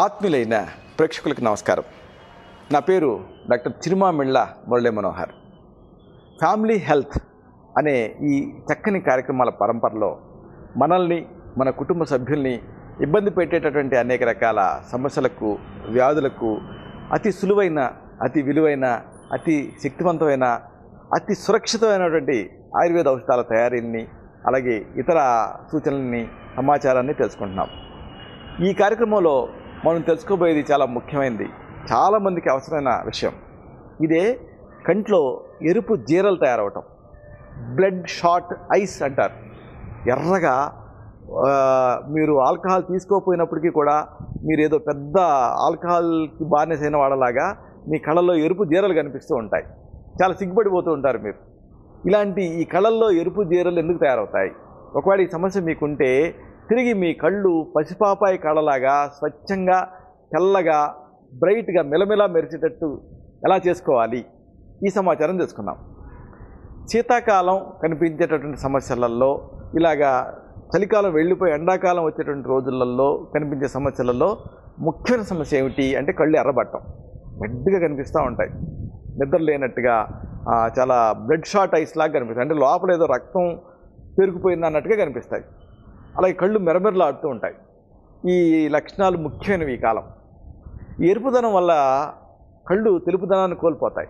ఆత్మీయులైన ప్రేక్షకులకు నమస్కారం. నా పేరు doctor Chirumamilla Murali Manohar. Family health అనే ఈ చక్కని కార్యక్రమాల పరంపరలో మనల్ని మన కుటుంబ సభ్యుల్ని ఇబ్బంది పెట్టేటటువంటి అనేక రకాల సమస్యలకు వ్యాధులకు అతి సులువైన అతి విలువైన అతి శక్తివంతమైన అతి సురక్షితమైనటువంటి ఆయుర్వేద ఔషధాల తయారీని అలాగే ఇతర సూచనల్ని సమాచారాన్ని తెలుసుకుంటున్నాం. ఈ కార్యక్రమంలో మనం తెలుసుకోబోయేది చాలా ముఖ్యమైనది. చాలామందికి అవసరమైన విషయం. ఇదే కంట్లో ఎరుపు జీరలు తయారవటం. బ్లడ్ షార్ట్ ఐస్ అంటారు. ఎర్రగా మీరు ఆల్కహాల్ తీసుకోకపోయినప్పటికీ కూడా మీరు ఏదో పెద్ద ఆల్కహాల్కి బానిసైన వాళ్ళలాగా మీ కళ్ళల్లో ఎరుపు జీరలు కనిపిస్తూ ఉంటాయి. చాలా సిగ్గుపడిపోతూ ఉంటారు మీరు. ఇలాంటి ఈ కళల్లో ఎరుపు జీరలు ఎందుకు తయారవుతాయి? ఒకవేళ ఈ సమస్య మీకుంటే తిరిగి మీ కళ్ళు పసిపాపాయి కళ్ళలాగా స్వచ్ఛంగా తెల్లగా బ్రైట్గా మెలమెలా మెరిచేటట్టు ఎలా చేసుకోవాలి? ఈ సమాచారం తెలుసుకుందాం. శీతాకాలం కనిపించేటటువంటి సమస్యలలో ఇలాగా చలికాలం వెళ్ళిపోయి ఎండాకాలం వచ్చేటువంటి రోజులలో కనిపించే సమస్యలలో ముఖ్యమైన సమస్య ఏమిటి అంటే కళ్ళు ఎర్రబట్టం. రెడ్గా కనిపిస్తూ ఉంటాయి. నిద్ర లేనట్టుగా చాలా బ్లడ్ షార్ట్ ఐస్ లాగా కనిపిస్తాయి. అంటే లోపల ఏదో రక్తం పెరిగిపోయింది అన్నట్టుగా కనిపిస్తాయి. అలాగే కళ్ళు మెరమెరలాడుతూ ఉంటాయి. ఈ లక్షణాలు ముఖ్యమైనవి ఈ కాలం. ఈ ఎరుపుదనం వల్ల కళ్ళు తెలుపుదనాన్ని కోల్పోతాయి.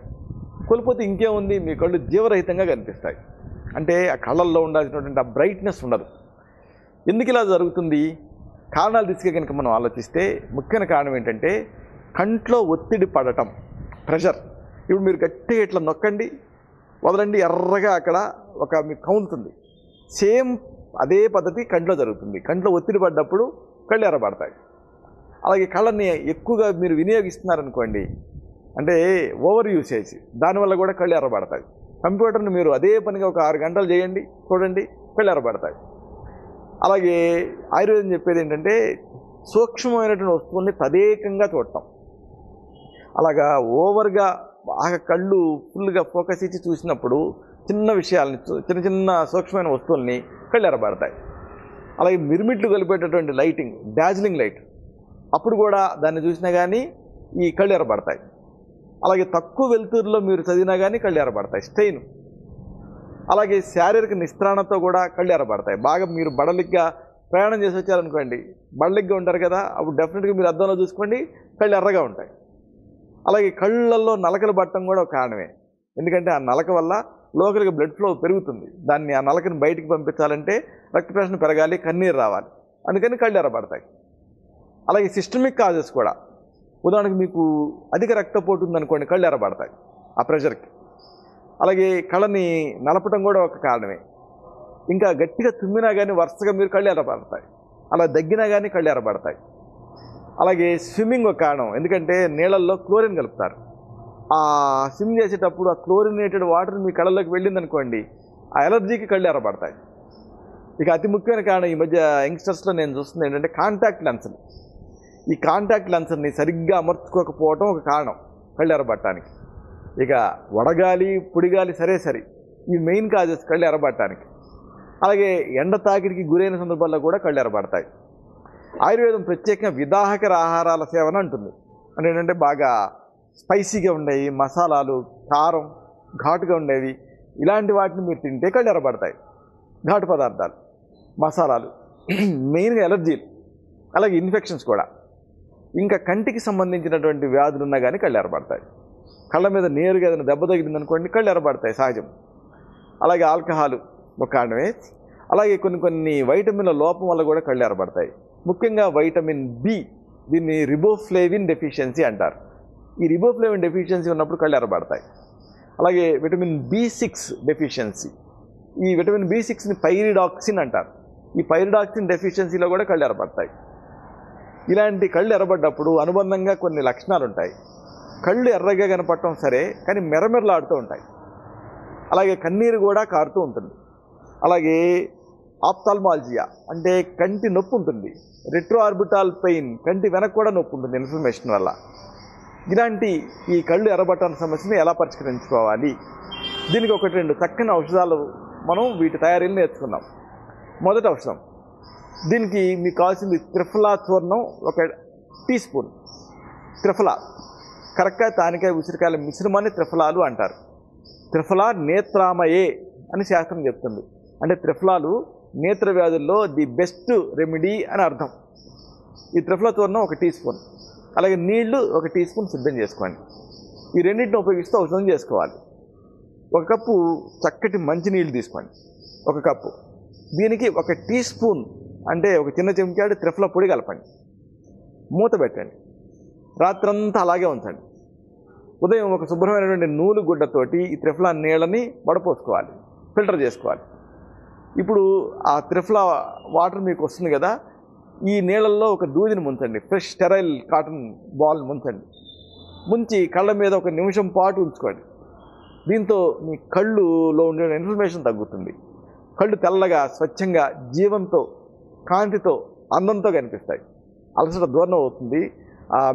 కోల్పోతే ఇంకేముంది? మీ కళ్ళు జీవరహితంగా కనిపిస్తాయి. అంటే ఆ కళ్ళల్లో ఉండాల్సినటువంటి ఆ బ్రైట్నెస్ ఉండదు. ఎందుకు ఇలా జరుగుతుంది? కారణాలు దిశగా కనుక మనం ఆలోచిస్తే ముఖ్యమైన కారణం ఏంటంటే కంట్లో ఒత్తిడి పడటం ప్రెషర్. ఇప్పుడు మీరు గట్టిగా ఇట్లా నొక్కండి వదలండి ఎర్రగా అక్కడ ఒక మీకు కౌలుతుంది సేమ్ అదే పద్ధతి కంట్లో జరుగుతుంది. కంట్లో ఒత్తిడి పడ్డప్పుడు కళ్ళు ఎర్రబడతాయి. అలాగే కళ్ళని ఎక్కువగా మీరు వినియోగిస్తున్నారనుకోండి అంటే ఓవర్ యూసేజ్ దానివల్ల కూడా కళ్ళు ఎర్రబడతాయి. కంప్యూటర్ని మీరు అదే పనిగా ఒక ఆరు గంటలు చేయండి చూడండి కళ్ళు ఎర్రబడతాయి. అలాగే ఆయుర్వేదం చెప్పేది ఏంటంటే సూక్ష్మమైనటువంటి వస్తువుల్ని తదేకంగా చూడటం. అలాగా ఓవర్గా బాగా కళ్ళు ఫుల్గా ఫోకస్ ఇచ్చి చూసినప్పుడు చిన్న విషయాలని చూ- చిన్న చిన్న సూక్ష్మమైన వస్తువుల్ని కళ్ళు అలాగే మిరుమిట్లు కలిపేటటువంటి లైటింగ్ డార్జిలింగ్ లైట్ అప్పుడు కూడా దాన్ని చూసినా కానీ ఈ కళ్ళు ఎరబడతాయి. అలాగే తక్కువ వెలుతురులో మీరు చదివినా కానీ కళ్ళు ఎరబడతాయి స్ట్రెయిన్. అలాగే శారీరక నిస్త్రాణతో కూడా కళ్ళు ఎరబడతాయి. బాగా మీరు బడలిగ్గా ప్రయాణం చేసి వచ్చారనుకోండి బడలిగ్గా ఉంటారు కదా అప్పుడు డెఫినెట్గా మీరు అద్దంలో చూసుకోండి కళ్ళు ఎర్రగా ఉంటాయి. అలాగే కళ్ళల్లో నలకలు పట్టడం కూడా ఒక కారణమే. ఎందుకంటే ఆ నలక వల్ల లోకల్గా బ్లడ్ ఫ్లో పెరుగుతుంది. దాన్ని ఆ నలకని బయటికి పంపించాలంటే రక్త ప్రసరణ పెరగాలి కన్నీరు రావాలి. అందుకని కళ్ళు ఎర్రబడతాయి అలాగే సిస్టమిక్ కాజెస్ కూడా. ఉదాహరణకు మీకు అధిక రక్తపోటు ఉందనుకోండి కళ్ళు ఎర్రబడతాయి ఆ ప్రెషర్కి అలాగే కళ్ళని నలపటం కూడా ఒక కారణమే. ఇంకా గట్టిగా తుమ్మినా కానీ వరుసగా మీరు కళ్ళు ఎర్రబడతాయి అలా దగ్గినా కానీ కళ్ళు ఎర్రబడతాయి అలాగే స్విమ్మింగ్ ఒక కారణం. ఎందుకంటే నీళ్ళల్లో క్లోరిన్ కలుపుతారు. ఆ స్విమ్ చేసేటప్పుడు ఆ క్లోరినేటెడ్ వాటర్ మీ కళ్ళలోకి వెళ్ళిందనుకోండి ఆ ఎలర్జీకి కళ్ళు ఎర్రబడతాయి. ఇక అతి ముఖ్యమైన కారణం ఈ మధ్య యంగ్స్టర్స్లో నేను చూస్తుంది ఏంటంటే కాంటాక్ట్ లెన్సులు ఈ కాంటాక్ట్ లెన్స్ని సరిగ్గా అమర్చుకోకపోవడం ఒక కారణం కళ్ళు ఎర్రబట్టడానికి. ఇక వడగాలి పొడిగాలి సరే సరే ఈ మెయిన్ కాజెస్ కళ్ళు ఎర్రబట్టడానికి. అలాగే ఎండ తాకిడికి గురైన సందర్భాల్లో కూడా కళ్ళు ఎర్రబడతాయి. ఆయుర్వేదం ప్రత్యేకంగా విదాహకర ఆహారాల సేవన అంటుంది. అంటే ఏంటంటే బాగా స్పైసీగా ఉండేవి మసాలాలు కారం ఘాటుగా ఉండేవి. ఇలాంటి వాటిని మీరు తింటే కళ్ళు ఎర్రబడతాయి ఘాటు పదార్థాలు మసాలాలు. మెయిన్గా ఎలర్జీలు అలాగే ఇన్ఫెక్షన్స్ కూడా. ఇంకా కంటికి సంబంధించినటువంటి వ్యాధులు ఉన్నా కానీ కళ్ళు ఎర్రబడతాయి కళ్ళ మీద నేరుగా ఏదైనా దెబ్బ తగిలింది అనుకోండి కళ్ళు ఎర్రబడతాయి సహజం. అలాగే ఆల్కహాల్ ఒక కారణమే. అలాగే కొన్ని కొన్ని వైటమిన్ల లోపం వల్ల కూడా కళ్ళు ఎర్రబడతాయి ముఖ్యంగా వైటమిన్ బి దీన్ని రిబోఫ్లేవిన్ డెఫిషియన్సీ అంటారు. ఈ రిబోఫ్లేవిన్ డెఫిషియన్సీ ఉన్నప్పుడు కళ్ళు ఎర్రబడతాయి. అలాగే విటమిన్ బి సిక్స్ డెఫిషియన్సీ ఈ విటమిన్ బి సిక్స్ని పైరిడాక్సిన్ అంటారు. ఈ పైరిడాక్సిన్ డెఫిషియన్సీలో కూడా కళ్ళు ఎర్రబడతాయి. ఇలాంటి కళ్ళు ఎర్రబడ్డప్పుడు అనుబంధంగా కొన్ని లక్షణాలు ఉంటాయి. కళ్ళు ఎర్రగా కనపడటం సరే కానీ మెరమెరలాడుతూ ఉంటాయి. అలాగే కన్నీరు కూడా కారుతూ ఉంటుంది. అలాగే ఆప్థాల్మాలజియా అంటే కంటి నొప్పి ఉంటుంది. రెట్రో ఆర్బిటాల్ పెయిన్ కంటి వెనక కూడా నొప్పి ఉంటుంది ఇన్ఫర్మేషన్ వల్ల. ఇలాంటి ఈ కళ్ళు ఎర్రబట్టాల సమస్యని ఎలా పరిష్కరించుకోవాలి? దీనికి ఒకటి రెండు చక్కని ఔషధాలు మనం వీటి తయారీలు నేర్చుకున్నాం. మొదటి ఔషధం. దీనికి మీకు కావాల్సింది త్రిఫలా చూర్ణం ఒక టీ స్పూన్. త్రిఫలా. కరక్కాయ తానికాయ ఉసిరికాయల మిశ్రమాన్ని త్రిఫలాలు అంటారు. త్రిఫలా నేత్రామయే అని శాస్త్రం చెప్తుంది. అంటే త్రిఫలాలు నేత్ర వ్యాధుల్లో ది బెస్ట్ రెమెడీ అని అర్థం. ఈ త్రిఫల చూర్ణం ఒక టీ స్పూన్. అలాగే నీళ్ళు ఒక టీ స్పూన్ సిద్ధం చేసుకోండి. ఈ రెండింటిని ఉపయోగిస్తూ ఔషధం చేసుకోవాలి. ఒక కప్పు చక్కటి మంచినీళ్ళు తీసుకోండి. ఒక కప్పు. దీనికి ఒక టీ స్పూన్ అంటే ఒక చిన్న చెంచాడు త్రిఫల పొడి కలపండి. మూత పెట్టండి. రాత్రంతా అలాగే ఉంచండి. ఉదయం ఒక శుభ్రమైనటువంటి నూలు గుడ్డతోటి ఈ త్రిఫలా నీళ్ళని వడపోసుకోవాలి. ఫిల్టర్ చేసుకోవాలి. ఇప్పుడు ఆ త్రిఫలా వాటర్ మీకు వస్తుంది కదా ఈ నీళ్ళల్లో ఒక దూదిని ముంచండి. ఫ్రెష్ స్టెరైల్ కాటన్ బాల్ ముంచండి. ముంచి కళ్ళ మీద ఒక నిమిషం పాటు ఉంచుకోండి. దీంతో మీ కళ్ళులో ఉండే ఇన్ఫ్లమేషన్ తగ్గుతుంది. కళ్ళు తెల్లగా స్వచ్ఛంగా జీవంతో కాంతితో అందంతో కనిపిస్తాయి. అలసట దూరం అవుతుంది.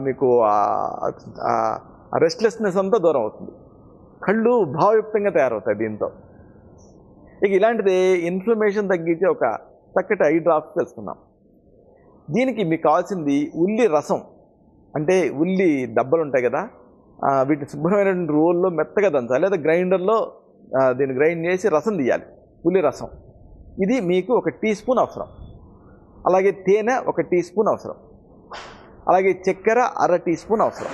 మీకు రెస్ట్లెస్నెస్ అంతా దూరం అవుతుంది. కళ్ళు భావయుక్తంగా తయారవుతాయి దీంతో. ఇక ఇలాంటిది ఇన్ఫ్లమేషన్ తగ్గించే ఒక చక్కటి ఐ డ్రాప్స్ తెలుసుకున్నాం దీనికి మీకు కావాల్సింది ఉల్లి రసం. అంటే ఉల్లి దెబ్బలు ఉంటాయి కదా వీటి శుభ్రమైనటువంటి రోల్లో మెత్తగా దంచాలి. లేదా గ్రైండర్లో దీన్ని గ్రైండ్ చేసి రసం తీయాలి. ఉల్లి రసం. ఇది మీకు ఒక టీ స్పూన్ అవసరం. అలాగే తేనె ఒక టీ స్పూన్ అవసరం. అలాగే చక్కెర అర టీ స్పూన్ అవసరం.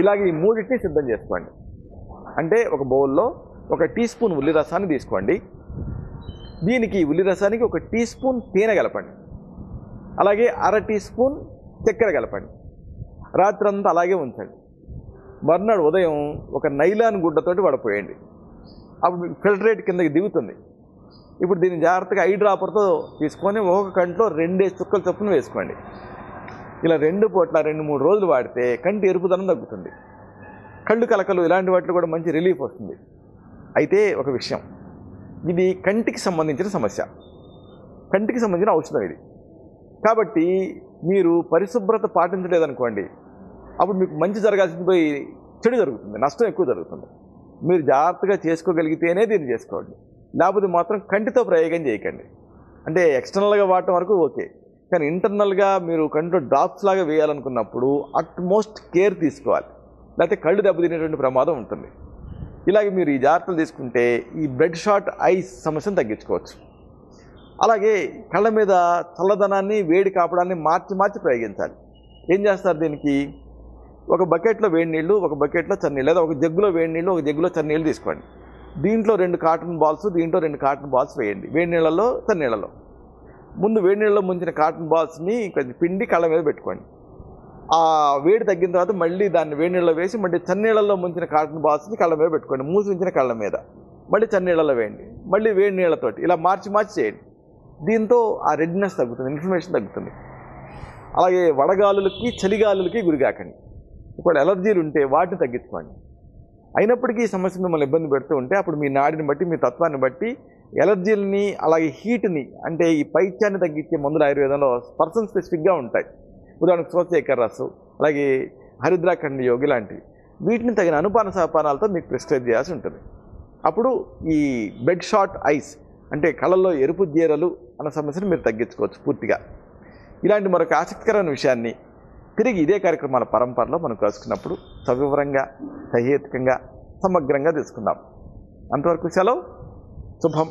ఇలాగే ఈ మూడింటిని సిద్ధం చేసుకోండి. అంటే ఒక బౌల్లో ఒక టీ స్పూన్ ఉల్లి రసాన్ని తీసుకోండి. దీనికి ఉల్లి రసానికి ఒక టీ స్పూన్ తేనె కలపండి. అలాగే అర టీ స్పూన్ చక్కెర కలపండి. రాత్రంతా అలాగే ఉంచండి. మర్నాడు ఉదయం ఒక నైలాన్ గుడ్డతోటి వడపోయండి అప్పుడు మీకు ఫిల్టరేట్ కిందకి దిగుతుంది. ఇప్పుడు దీన్ని జాగ్రత్తగా ఐ డ్రాపర్తో తీసుకొని ఒక కంట్లో రెండే చుక్కల చొప్పున వేసుకోండి. ఇలా రెండు పూట్ల రెండు మూడు రోజులు వాడితే కంటి ఎరుపుదనం తగ్గుతుంది. కళ్ళు కలకలు ఇలాంటి వాటిలో కూడా మంచి రిలీఫ్ వస్తుంది. అయితే ఒక విషయం. ఇది కంటికి సంబంధించిన సమస్య. కంటికి సంబంధించిన ఔషధం ఇది. కాబట్టి మీరు పరిశుభ్రత పాటించలేదనుకోండి అప్పుడు మీకు మంచి జరగాల్సింది పోయి చెడు జరుగుతుంది నష్టం ఎక్కువ జరుగుతుంది. మీరు జాగ్రత్తగా చేసుకోగలిగితేనే దీన్ని చేసుకోండి. లేకపోతే మాత్రం కంటితో ప్రయోగం చేయకండి. అంటే ఎక్స్టర్నల్గా వాడటం వరకు ఓకే. కానీ ఇంటర్నల్గా మీరు కంటిలో డ్రాప్స్ లాగా వేయాలనుకున్నప్పుడు అట్మోస్ట్ కేర్ తీసుకోవాలి. లేకపోతే కళ్ళు దెబ్బతినేటువంటి ప్రమాదం ఉంటుంది. ఇలాగే మీరు ఈ జాగ్రత్తలు తీసుకుంటే ఈ బ్లడ్ షార్ట్ ఐస్ సమస్యను తగ్గించుకోవచ్చు. అలాగే కళ్ళ మీద చల్లదనాన్ని వేడి కాపడాన్ని మార్చి మార్చి ప్రయోగించాలి. ఏం చేస్తారు దీనికి? ఒక బకెట్లో వేడి నీళ్ళు ఒక బకెట్లో చన్నీళ్ళు లేదా ఒక జగ్గులో వేడి నీళ్ళు ఒక జగ్గులో చన్నీళ్ళు తీసుకోండి. దీంట్లో రెండు కాటన్ బాల్స్ దీంట్లో రెండు కాటన్ బాల్స్ వేయండి. వేడి నీళ్ళలో చన్నీళ్ళలో. ముందు వేడి నీళ్ళలో ముంచిన కాటన్ బాల్స్ని కొంచెం పిండి కళ్ళ మీద పెట్టుకోండి. ఆ వేడి తగ్గిన తర్వాత మళ్ళీ దాన్ని వేడి నీళ్ళలో వేసి మళ్ళీ చన్నీళ్ళలో ముంచిన కాటన్ బాల్స్ని కళ్ళ మీద పెట్టుకోండి. మూసి ఉంచిన కళ్ళ మీద. మళ్ళీ చన్నీళ్ళలో వేయండి. మళ్ళీ వేడి నీళ్ళతోటి. ఇలా మార్చి మార్చి చేయండి. దీంతో ఆ రెడ్నెస్ తగ్గుతుంది ఇన్ఫర్మేషన్ తగ్గుతుంది. అలాగే వడగాలులకి చలిగాలులకి గురికాకండి ఇప్పుడు ఎలర్జీలు ఉంటే వాటిని తగ్గించుకోండి. అయినప్పటికీ ఈ సమస్య మిమ్మల్ని ఇబ్బంది పెడుతూ ఉంటే అప్పుడు మీ నాడిని బట్టి మీ తత్వాన్ని బట్టి ఎలర్జీలని అలాగే హీట్ని అంటే ఈ పైత్యాన్ని తగ్గించే మందులు ఆయుర్వేదంలో పర్సన్ స్పెసిఫిక్గా ఉంటాయి. ఉదాహరణకు సోచేకర్ రసు అలాగే హరిద్రాఖండ యోగి లాంటివి. వీటిని తగిన అనుపాన సహపానాలతో మీకు ప్రిస్క్రైబ్ చేయాల్సి ఉంటుంది. అప్పుడు ఈ బెడ్ షాట్ ఐస్ అంటే కళ్ళల్లో ఎరుపు జీరలు అన్న సమస్యను మీరు తగ్గించుకోవచ్చు పూర్తిగా. ఇలాంటి మరొక ఆసక్తికరమైన విషయాన్ని తిరిగి ఇదే కార్యక్రమాల పరంపరలో మనం కలుసుకున్నప్పుడు సవివరంగా సహేతుకంగా సమగ్రంగా తెలుసుకుందాం. అంతవరకు సెలవు. శుభం.